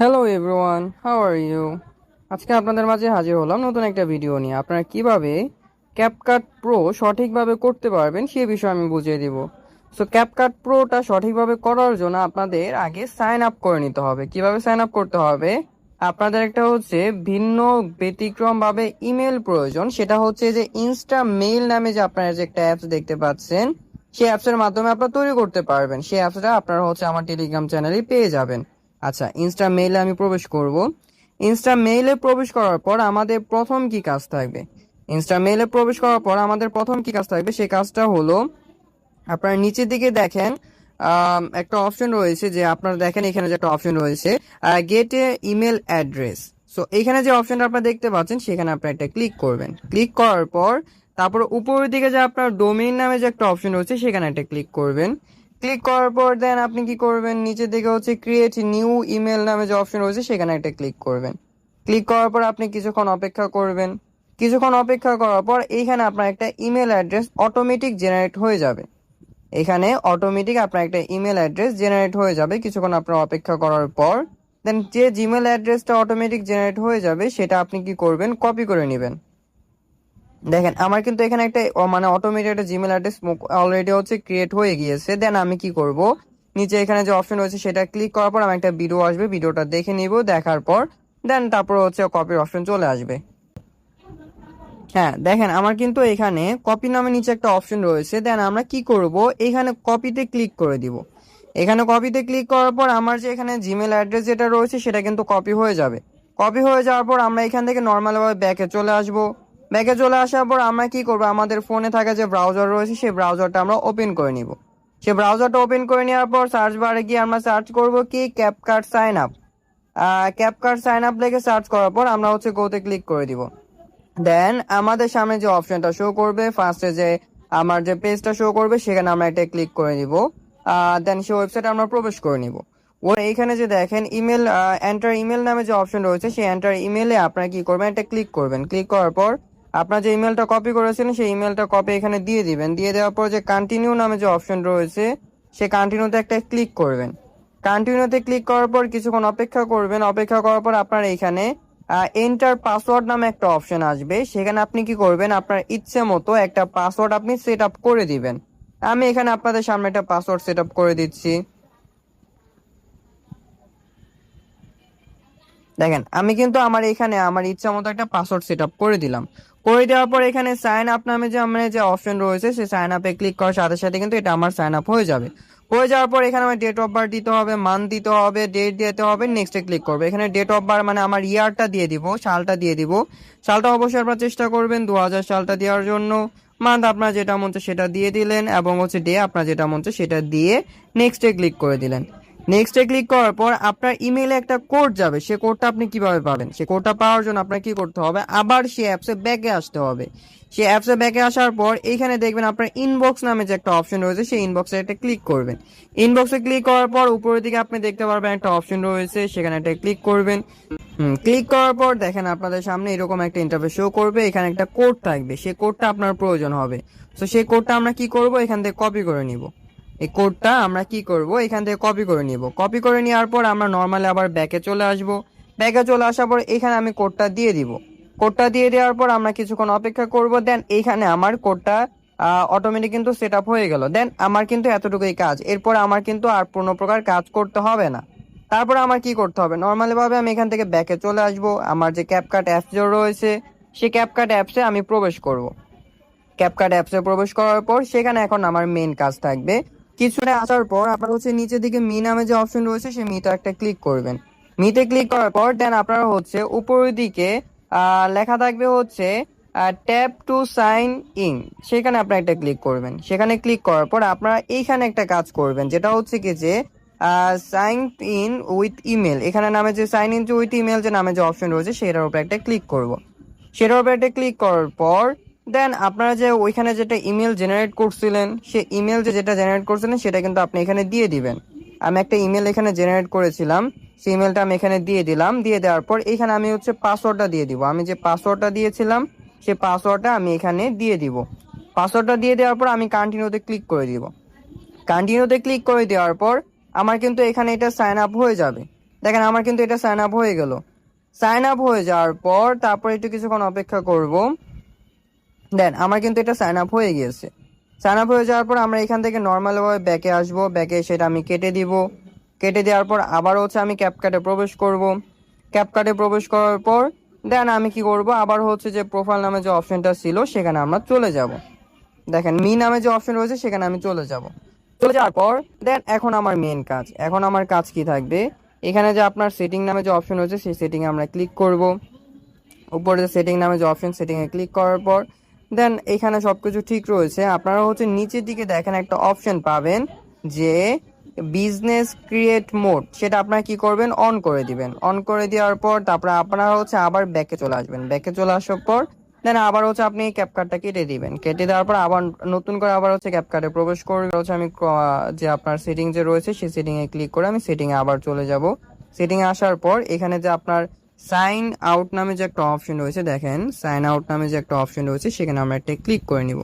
Hello everyone how are you আজকে আপনাদের মাঝে হাজির হলাম নতুন একটা ভিডিও নিয়ে। আপনারা কীভাবে ক্যাপকাট প্রো সঠিকভাবে করতে পারবেন সে বিষয়ে আমি বুঝিয়ে দিব। সো ক্যাপকাট প্রোটা সঠিকভাবে করার জন্য আপনাদের আগে সাইন আপ করে নিতে হবে। কীভাবে সাইন আপ করতে হবে? আপনাদের একটা হচ্ছে ভিন্ন ব্যতিক্রমভাবে ইমেল প্রয়োজন। সেটা হচ্ছে যে ইনস্টা মেইল নামে যে আপনারা যে একটা অ্যাপস দেখতে পাচ্ছেন, সেই অ্যাপসের মাধ্যমে আপনারা তৈরি করতে পারবেন। সেই অ্যাপসটা আপনারা হচ্ছে আমার টেলিগ্রাম চ্যানেলে পেয়ে যাবেন। আচ্ছা ইনস্টা মেইলে আমি প্রবেশ করব। ইনস্টা মেইলে প্রবেশ করার পর আমাদের প্রথম কি কাজ থাকবে? ইনস্টা মেইলে প্রবেশ করার পর আমাদের প্রথম কি কাজ থাকবে? সেই কাজটা হলো, আপনারা নিচের দিকে দেখেন একটা অপশন রয়েছে যে আপনারা দেখেন এখানে যে একটা অপশন রয়েছে get a email address so এখানে যে অপশনটা আপনারা দেখতে পাচ্ছেন, সেখানে আপনারা একটা ক্লিক করবেন। ক্লিক করার পর, তারপর উপরের দিকে যে আপনার ডোমেইন নামে যে একটা অপশন রয়েছে, সেখানে একটা ক্লিক করবেন। ক্লিক করার পর দেন আপনি কি করবেন? নিচের দিকে হচ্ছে ক্রিয়েট নিউ ইমেল নামে যে অপশন রয়েছে, সেখানে একটা ক্লিক করবেন। ক্লিক করার পর আপনি কিছুক্ষণ অপেক্ষা করবেন। কিছুক্ষণ অপেক্ষা করার পর এইখানে আপনার একটা ইমেল অ্যাড্রেস অটোমেটিক জেনারেট হয়ে যাবে। এখানে অটোমেটিক আপনার একটা ইমেল অ্যাড্রেস জেনারেট হয়ে যাবে। কিছুক্ষণ আপনার অপেক্ষা করার পর দেন যে জিমেল অ্যাড্রেসটা অটোমেটিক জেনারেট হয়ে যাবে, সেটা আপনি কি করবেন? কপি করে নেবেন। দেখেন, আমার কিন্তু এখানে একটা মানে অটোমেটেড একটা জিমেল অ্যাড্রেস অলরেডি হচ্ছে ক্রিয়েট হয়ে গিয়েছে। দেন আমি কি করব? নিচে এখানে যে অপশন রয়েছে, সেটা ক্লিক করার পর আমি একটা ভিডিও আসবে। ভিডিওটা দেখে নিব, দেখার পর দেন তারপর হচ্ছে কপির অপশন চলে আসবে। হ্যাঁ দেখেন, আমার কিন্তু এখানে কপি নামে নিচে একটা অপশন রয়েছে। দেন আমরা কি করব? এখানে কপিতে ক্লিক করে দিব। এখানে কপিতে ক্লিক করার পর আমার যে এখানে জিমেল অ্যাড্রেস যেটা রয়েছে, সেটা কিন্তু কপি হয়ে যাবে। কপি হয়ে যাওয়ার পর আমরা এখান থেকে নর্মালভাবে ব্যাকে চলে আসব। ব্যাকে চলে আসার পর আমরা কি করব? আমাদের ফোনে থাকা যে ব্রাউজার রয়েছে, সেই ব্রাউজারটা আমরা ওপেন করে নিব। সেই ব্রাউজারটা ওপেন করে নেওয়ার পর সার্চ বারে গিয়ে আমরা সার্চ করব কি? CapCut sign up CapCut sign up লেগে সার্চ করার পর আমরা হচ্ছে গোতে ক্লিক করে দিব। দেন আমাদের সামনে যে অপশনটা শো করবে ফার্স্টে যে আমার যে পেজটা শো করবে, সেখানে আমরা এটা ক্লিক করে নিব। দেন সেই ওয়েবসাইটে আমরা প্রবেশ করে নিব। ও এইখানে যে দেখেন ইমেল এন্টার ইমেল নামে যে অপশন রয়েছে, সেই এন্টার ইমেলে আপনারা কি করবেন? এটা ক্লিক করবেন। ক্লিক করার পর আপনার যে ইমেলটা কপি করেছিলেন, সেই ইমেলটা কপি এখানে দিয়ে দিবেন। দিয়ে দেওয়ার পর যে কন্টিনিউ নামে যে অপশন রয়েছে, সে কন্টিনিউতে একটা ক্লিক করবেন। কন্টিনিউতে ক্লিক করার পর কিছুক্ষণ অপেক্ষা করবেন। অপেক্ষা করার পর আপনার এখানে এন্টার পাসওয়ার্ড নামে একটা অপশন আসবে। সেখানে আপনি কি করবেন? আপনার ইচ্ছে মতো একটা পাসওয়ার্ড আপনি সেট আপ করে দিবেন। আমি এখানে আপনাদের সামনে একটা পাসওয়ার্ড সেট আপ করে দিচ্ছি। দেখেন, আমি কিন্তু আমার এখানে আমার ইচ্ছা মতো একটা পাসওয়ার্ড সেট আপ করে দিলাম। করে দেওয়ার পর এখানে সাইন আপ নামে যে আমার যে অপশন রয়েছে, সেই সাইন আপে ক্লিক করার সাথে সাথে কিন্তু এটা আমার সাইন আপ হয়ে যাবে। হয়ে যাওয়ার পর এখানে আমার ডেট অফ বার্থ দিতে হবে মান্থ দিতে হবে ডেট দিতে হবে নেক্সটে ক্লিক করবে। এখানে ডেট অফ বার্থ মানে আমার ইয়ারটা দিয়ে দিব, সালটা দিয়ে দিব। সালটা অবশ্যই আপনার চেষ্টা করবেন দু হাজার সালটা দেওয়ার জন্য। মান্থ আপনার যেটা মন সেটা দিয়ে দিলেন এবং হচ্ছে ডে আপনার যেটা মন সেটা দিয়ে নেক্সটে ক্লিক করে দিলেন। নেক্সটে ক্লিক করার পর আপনার ইমেইলে একটা কোড যাবে। সে কোডটা আপনি কীভাবে পাবেন? সে কোডটা পাওয়ার জন্য আপনার কি করতে হবে? আবার সে অ্যাপসে ব্যাকে আসতে হবে। সে অ্যাপসে ব্যাকে আসার পর এইখানে দেখবেন আপনার ইনবক্স নামে যে একটা অপশন রয়েছে, সেই ইনবক্সে একটা ক্লিক করবেন। ইনবক্সে ক্লিক করার পর উপরের দিকে আপনি দেখতে পারবেন একটা অপশন রয়েছে, সেখানে একটা ক্লিক করবেন। ক্লিক করার পর দেখেন আপনাদের সামনে এরকম একটা ইন্টারফেস শো করবে। এখানে একটা কোড থাকবে। সেই কোডটা আপনার প্রয়োজন হবে। তো সেই কোডটা আমরা কি করব? এখান থেকে কপি করে নিব। এই কোডটা আমরা কি করব? এখান থেকে কপি করে নিব। কপি করে নেওয়ার পর আমরা নর্মালি আবার ব্যাকে চলে আসব। ব্যাকে চলে আসার পর এখানে আমি কোডটা দিয়ে দিব। কোডটা দিয়ে দেওয়ার পর আমরা কিছুক্ষণ অপেক্ষা করব। দেন এইখানে আমার কোডটা অটোমেটিক কিন্তু সেট আপ হয়ে গেল। দেন আমার কিন্তু এতটুকুই কাজ। এরপর আমার কিন্তু আর কোনো প্রকার কাজ করতে হবে না। তারপর আমার কি করতে হবে? নর্মালি ভাবে আমি এখান থেকে ব্যাকে চলে আসব। আমার যে ক্যাপকাট অ্যাপস রয়েছে সেই ক্যাপকাট অ্যাপসে আমি প্রবেশ করব। ক্যাপকাট অ্যাপসে প্রবেশ করার পর সেখানে এখন আমার মেন কাজ থাকবে। কিছুটা আসার পর আপনার হচ্ছে নিচের দিকে মি নামে যে অপশন রয়েছে, সেই মিটা একটা ক্লিক করবেন। মিতে ক্লিক করার পর দেন আপনারা হচ্ছে উপরের দিকে লেখা থাকবে হচ্ছে ট্যাপ টু সাইন ইন সেখানে আপনারা একটা ক্লিক করবেন। সেখানে ক্লিক করার পর আপনারা এইখানে একটা কাজ করবেন, যেটা হচ্ছে কি যে সাইন ইন উইথ ইমেল এখানে নামে যে সাইন ইন উইথ ইমেল যে নামে যে অপশন রয়েছে, সেটার উপর একটা ক্লিক করব। সেটার উপর একটা ক্লিক করার পর দেন আপনারা যে ওইখানে যেটা ইমেল জেনারেট করছিলেন সে ইমেল যে যেটা জেনারেট করছিলেন, সেটা কিন্তু আপনি এখানে দিয়ে দিবেন। আমি একটা ইমেল এখানে জেনারেট করেছিলাম, সেই ইমেলটা আমি এখানে দিয়ে দিলাম। দিয়ে দেওয়ার পর এখানে আমি হচ্ছে পাসওয়ার্ডটা দিয়ে দিব। আমি যে পাসওয়ার্ডটা দিয়েছিলাম, সেই পাসওয়ার্ডটা আমি এখানে দিয়ে দিব। পাসওয়ার্ডটা দিয়ে দেওয়ার পর আমি কন্টিনিউতে ক্লিক করে দিব। কন্টিনিউতে ক্লিক করে দেওয়ার পর আমার কিন্তু এখানে এটা সাইন আপ হয়ে যাবে। দেখেন আমার কিন্তু এটা সাইন আপ হয়ে গেল। সাইন আপ হয়ে যাওয়ার পর তারপর একটু কিছুক্ষণ অপেক্ষা করব। দেন, আমার কিন্তু এটা সাইন আপ হয়ে গিয়েছে। সাইন আপ হয়ে যাওয়ার পর আমরা এখান থেকে নর্মালভাবে ব্যাকে আসব ব্যাকে সেটা আমি কেটে দিব। কেটে দেওয়ার পর আবার হচ্ছে আমি ক্যাপকাটে প্রবেশ করব। ক্যাপকাটে প্রবেশ করার পর দেন আমি কি করব? আবার হচ্ছে যে প্রোফাইল নামে যে অপশনটা ছিল, সেখানে আমরা চলে যাব। দেখেন মি নামে যে অপশন রয়েছে, সেখানে আমি চলে যাব। চলে যাওয়ার পর দেন, এখন আমার মেন কাজ। এখন আমার কাজ কি থাকবে? এখানে যে আপনার সেটিং নামে যে অপশন রয়েছে, সেই সেটিংয়ে আমরা ক্লিক করব। উপরে যে সেটিং নামে যে অপশন সেটিংয়ে ক্লিক করার পর দেন এখানে সব কিছু ঠিক রয়েছে। আপনারা হচ্ছে নিচের দিকে দেখেন একটা অপশন পাবেন যে বিজনেস ক্রিয়েট মোড সেটা আপনারা কি করবেন? অন করে দিবেন। অন করে দেওয়ার পর তারপরে আপনারা হচ্ছে আবার ব্যাকে চলে আসবেন। ব্যাকে চলে আসার পর দেন আবার হচ্ছে আপনি ক্যাপকার্ডটা কেটে দিবেন। কেটে দেওয়ার পর আবার নতুন করে আবার হচ্ছে ক্যাপকার্ডে প্রবেশ করবে। হচ্ছে আমি যে আপনার সেটিং যে রয়েছে সেই সেটিং এ ক্লিক করে আমি সেটিং এ আবার চলে যাব। সেটিং এ আসার পর এখানে যে আপনার সাইন আউট নামে যে একটা অপশন রয়েছে, দেখেন, সাইন আউট নামে যে একটা অপশন রয়েছে, সেখানে আমরা একটা ক্লিক করে নিব।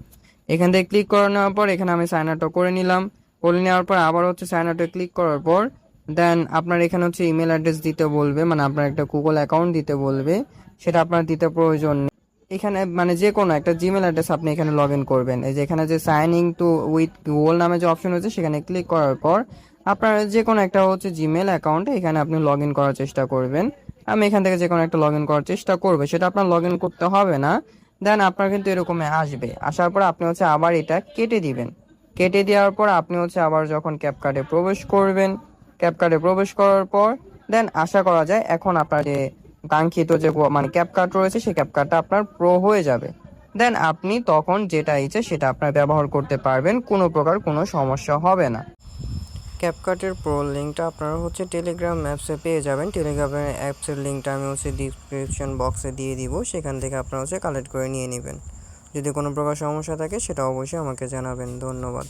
এখান থেকে ক্লিক করে নেওয়ার পর, এখানে আমি সাইন আউটটা করে নিলাম। করে নেওয়ার পর আবার হচ্ছে সাইন আউটে ক্লিক করার পর, দেন আপনার এখানে হচ্ছে ইমেল অ্যাড্রেস দিতে বলবে মানে আপনার একটা গুগল অ্যাকাউন্ট দিতে বলবে, সেটা আপনার দিতে প্রয়োজন নেই। এখানে মানে যে কোনো একটা জিমেল অ্যাড্রেস আপনি এখানে লগ ইন করবেন। এই যে এখানে যে sign in to with Google নামে যে অপশন হচ্ছে সেখানে ক্লিক করার পর আপনার যে কোনো একটা হচ্ছে জিমেল অ্যাকাউন্টে এখানে আপনি লগ ইন করার চেষ্টা করবেন। আমি এখান থেকে যে কোনো একটা লগ ইন করার চেষ্টা করব। সেটা আপনার লগ ইন করতে হবে না। দেন আপনার কিন্তু এরকমই আসবে। আসার পর আপনি হচ্ছে আবার এটা কেটে দিবেন। কেটে দেওয়ার পর আপনি হচ্ছে আবার যখন ক্যাপকার্ডে প্রবেশ করবেন ক্যাপকার্ডে প্রবেশ করার পর দেন আশা করা যায় এখন আপনার যে কাঙ্ক্ষিত যে মানে ক্যাপকার্ড রয়েছে, সেই ক্যাপকার্ডটা আপনার প্রো হয়ে যাবে। দেন আপনি তখন যেটা ইচ্ছে সেটা আপনার ব্যবহার করতে পারবেন। কোনো প্রকার কোনো সমস্যা হবে না। ক্যাপকার্টের প্রো লিঙ্কটা আপনারা হচ্ছে টেলিগ্রাম অ্যাপসে পেয়ে যাবেন। টেলিগ্রামের অ্যাপসের লিঙ্কটা আমি হচ্ছে ডিসক্রিপশন বক্সে দিয়ে দিব। সেখান থেকে আপনারা হচ্ছে কালেক্ট করে নিয়ে নেবেন। যদি কোনো প্রকার সমস্যা থাকে, সেটা অবশ্যই আমাকে জানাবেন। ধন্যবাদ।